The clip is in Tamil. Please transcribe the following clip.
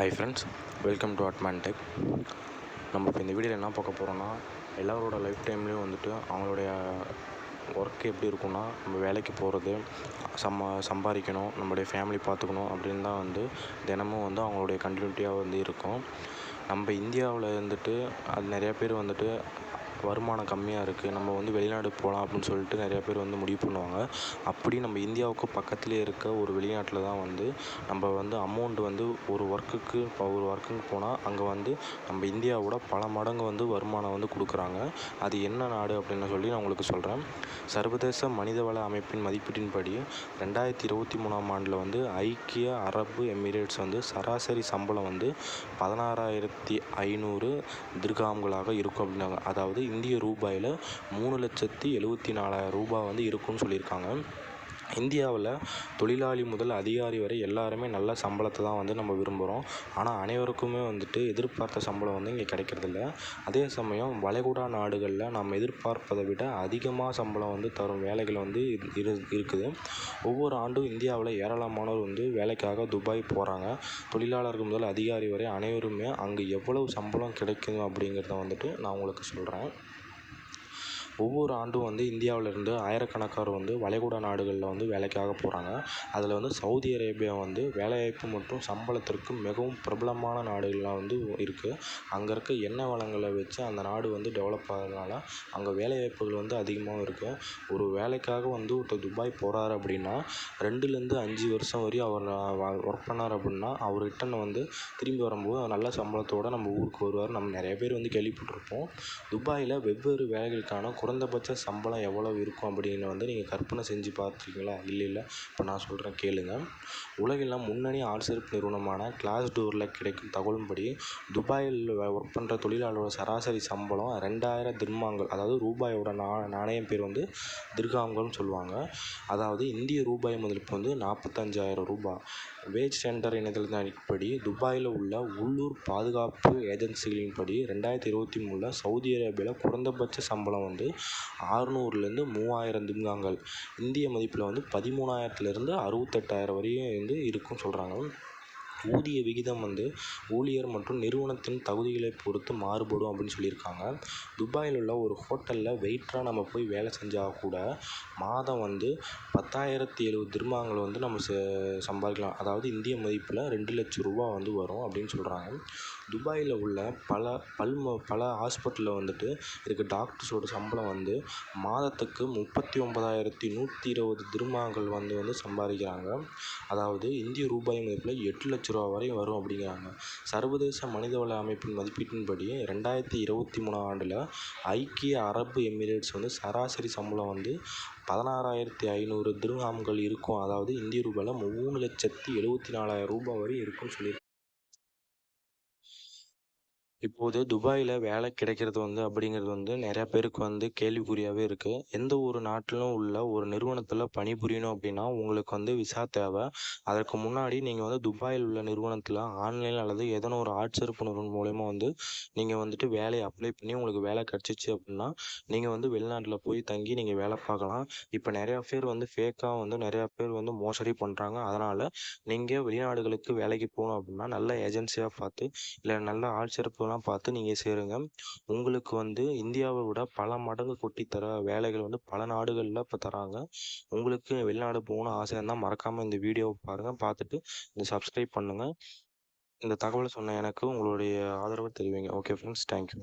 Hi friends welcome to Adman tech நம்ம இப்போ இந்த வீடியோவில் என்ன பார்க்க போகிறோம்னா எல்லாரோட லைஃப் டைம்லேயும் வந்துட்டு அவங்களுடைய ஒர்க் எப்படி இருக்கும்னா நம்ம வேலைக்கு போகிறது சம்ம சம்பாதிக்கணும் நம்மளுடைய ஃபேமிலி பார்த்துக்கணும் அப்படின்னு தான் வந்து தினமும் வந்து அவங்களுடைய கண்டினியூட்டியாக வந்து இருக்கும். நம்ம இந்தியாவில் இருந்துட்டு அது நிறையா பேர் வந்துட்டு வருமானம் கம்மியாக இருக்குது நம்ம வந்து வெளிநாடு போகலாம் அப்படின்னு சொல்லிட்டு நிறையா பேர் வந்து முடிவு பண்ணுவாங்க. அப்படி நம்ம இந்தியாவுக்கு பக்கத்துலேயே இருக்க ஒரு வெளிநாட்டில் தான் வந்து நம்ம வந்து அமௌண்ட் வந்து ஒரு ஒர்க்குக்கு இப்போ ஒரு ஒர்க்குக்கு போனால் அங்கே வந்து நம்ம இந்தியாவோட பல மடங்கு வந்து வருமானம் வந்து கொடுக்குறாங்க. அது என்ன நாடு அப்படின்னு சொல்லி நான் உங்களுக்கு சொல்கிறேன் சர்வதேச மனிதவள அமைப்பின் மதிப்பீட்டின்படி ரெண்டாயிரத்தி இருபத்தி மூணாம் ஆண்டில் வந்து ஐக்கிய அரபு எமிரேட்ஸ் வந்து சராசரி சம்பளம் வந்து பதினாறாயிரத்தி ஐநூறு திர்காம்களாக இருக்கும் அப்படின்னாங்க. அதாவது இந்திய ரூபாயில் மூணு லட்சத்தி எழுபத்தி நாலாயிரம் ரூபாய் வந்து இருக்கும்னு சொல்லியிருக்காங்க. இந்தியாவில் தொழிலாளி முதல் அதிகாரி வரை எல்லாருமே நல்ல சம்பளத்தை தான் வந்து நம்ம விரும்புகிறோம். ஆனால் அனைவருக்குமே வந்துட்டு எதிர்பார்த்த சம்பளம் வந்து இங்கே கிடைக்கிறதில்ல. அதே சமயம் வளைகுடா நாடுகளில் நம்ம எதிர்பார்ப்பதை விட அதிகமாக சம்பளம் வந்து தரும் வேலைகள் வந்து இரு- இரு இருக்குது. ஒவ்வொரு ஆண்டும் இந்தியாவில் ஏராளமானோர் வந்து வேலைக்காக துபாய் போகிறாங்க. தொழிலாளர்கள் முதல் அதிகாரி வரை அனைவருமே அங்கே எவ்வளவு சம்பளம் கிடைக்கும் அப்படிங்கிறத வந்துட்டு நான் உங்களுக்கு சொல்கிறேன். ஒவ்வொரு ஆண்டும் வந்து இந்தியாவிலேருந்து ஆயிரக்கணக்கானோர் வந்து வளைகுடா நாடுகளில் வந்து வேலைக்காக போகிறாங்க அதில் வந்து சவுதி அரேபியா வந்து வேலைவாய்ப்பு மற்றும் சம்பளத்திற்கு மிகவும் பிரபலமான நாடுகளாக வந்து இருக்குது அங்கே இருக்க எண்ணெய் வளங்களை வச்சு அந்த நாடு வந்து டெவலப் ஆகிறதுனால அங்கே வேலைவாய்ப்புகள் வந்து அதிகமாகவும் இருக்குது ஒரு வேலைக்காக வந்து ஒருத்தர் துபாய் போகிறாரு அப்படின்னா ரெண்டுலேருந்து அஞ்சு வருஷம் வரையும் அவர் ஒர்க் பண்ணார் அப்படின்னா அவர் ரிட்டன் வந்து திரும்பி வரும்போது நல்ல சம்பளத்தோடு நம்ம ஊருக்கு வருவார். நம்ம நிறைய பேர் வந்து கேள்விப்பட்டிருப்போம். துபாயில் வெவ்வேறு வேலைகளுக்கான குறைந்தபட்ச சம்பளம் எவ்வளவு இருக்கும் அப்படின்னு வந்து நீங்கள் கற்பனை செஞ்சு பார்த்துருக்கீங்களா? இல்லை இல்லை. இப்போ நான் சொல்கிறேன் கேளுங்க. உலகில் முன்னணி ஆட்சேர்ப்பு நிறுவனமான கிளாஸ் டோரில் கிடைக்கும் தகவலின்படி துபாயில் ஒர்க் பண்ணுற தொழிலாளரோட சராசரி சம்பளம் ரெண்டாயிரம் திர்மாங்கள் அதாவது ரூபாயோட நா நாணயம் பேர் வந்து திர்காம்கள்னு சொல்லுவாங்க. அதாவது இந்திய ரூபாய் மதிப்பு வந்து நாற்பத்தஞ்சாயிரம் ரூபாய் வேஜ் சென்டர் இணையதளத்தின் அடிப்படி துபாயில் உள்ள உள்ளூர் பாதுகாப்பு ஏஜென்சிகளின்படி ரெண்டாயிரத்தி இருபத்தி மூணில் சவுதி அரேபியாவில் குறைந்தபட்ச சம்பளம் வந்து ஆறுநூறுலேருந்து மூவாயிரம் திர்காங்கள் இந்திய மதிப்பில் வந்து பதிமூணாயிரத்துலேருந்து அறுபத்தெட்டாயிரம் வரையும் வந்து இருக்கும்னு சொல்கிறாங்க ஊதிய விகிதம் வந்து ஊழியர் மற்றும் நிறுவனத்தின் தகுதிகளை பொறுத்து மாறுபடும் அப்படின்னு சொல்லியிருக்காங்க. துபாயில் உள்ள ஒரு ஹோட்டலில் வெயிட்டராக நம்ம போய் வேலை செஞ்சால் கூட மாதம் வந்து பத்தாயிரத்தி எழுபது திருமாங்களை வந்து நம்ம ச சம்பாதிக்கலாம். அதாவது இந்திய மதிப்பில் ரெண்டு லட்சம் ரூபா வந்து வரும் அப்படின்னு சொல்கிறாங்க துபாயில் உள்ள பல பல்ம பல ஹாஸ்பிட்டலில் வந்துட்டு இருக்க. டாக்டர்ஸோட சம்பளம் வந்து மாதத்துக்கு முப்பத்தி ஒன்பதாயிரத்தி நூற்றி இருபது திருமாங்கள் வந்து வந்து சம்பாதிக்கிறாங்க. அதாவது இந்திய ரூபாய் மதிப்பில் எட்டு லட்ச ரூபா வரையும் வரும் அப்படிங்கிறாங்க. சர்வதேச மனிதவள அமைப்பின் மதிப்பீட்டின்படி ரெண்டாயிரத்தி இருபத்தி மூணாம் ஆண்டில் ஐக்கிய அரபு எமிரேட்ஸ் வந்து சராசரி சம்பளம் வந்து பதினாறாயிரத்தி ஐநூறு திர்ஹாம்கள் இருக்கும். அதாவது இந்திய ரூபாயில் மூணு லட்சத்தி எழுபத்தி நாலாயிரம் ரூபாய் வரை இருக்கும்னு சொல்லி இப்போது துபாயில் வேலை கிடைக்கிறது வந்து அப்படிங்கிறது வந்து நிறையா பேருக்கு வந்து கேள்விக்குறியாகவே இருக்குது எந்த ஒரு நாட்டிலும் உள்ள ஒரு நிறுவனத்தில் பணிபுரியணும் அப்படின்னா உங்களுக்கு வந்து விசா தேவை. அதற்கு முன்னாடி நீங்கள் வந்து துபாயில் உள்ள நிறுவனத்தில் ஆன்லைன் அல்லது ஏதேனும் ஒரு ஆட்சேர்ப்பு நிறுவனம் மூலயமா வந்து நீங்கள் வந்துட்டு வேலையை அப்ளை பண்ணி உங்களுக்கு வேலை கிடச்சிச்சு அப்படின்னா நீங்கள் வந்து வெளிநாட்டில் போய் தங்கி நீங்கள் வேலை பார்க்கலாம். இப்போ நிறையா பேர் வந்து ஃபேக்காக வந்து நிறையா பேர் வந்து மோசடி பண்ணுறாங்க அதனால் நீங்கள் வெளிநாடுகளுக்கு வேலைக்கு போகணும் அப்படின்னா நல்ல ஏஜென்சியாக பார்த்து இல்லை நல்ல வேலைகள்லாம் பார்த்து நீங்கள் சேருங்க. உங்களுக்கு வந்து இந்தியாவை விட பல மடங்கு கொட்டி தர வேலைகள் வந்து பல நாடுகளில் இப்போ தராங்க. உங்களுக்கு வெளிநாடு போகணும்னு ஆசை இருந்தால் மறக்காமல் இந்த வீடியோவை பாருங்கள் பார்த்துட்டு இந்த சப்ஸ்கிரைப் பண்ணுங்கள் இந்த தகவலை சொன்ன எனக்கு உங்களுடைய ஆதரவை தெரிவிங்க. Okay friends thank you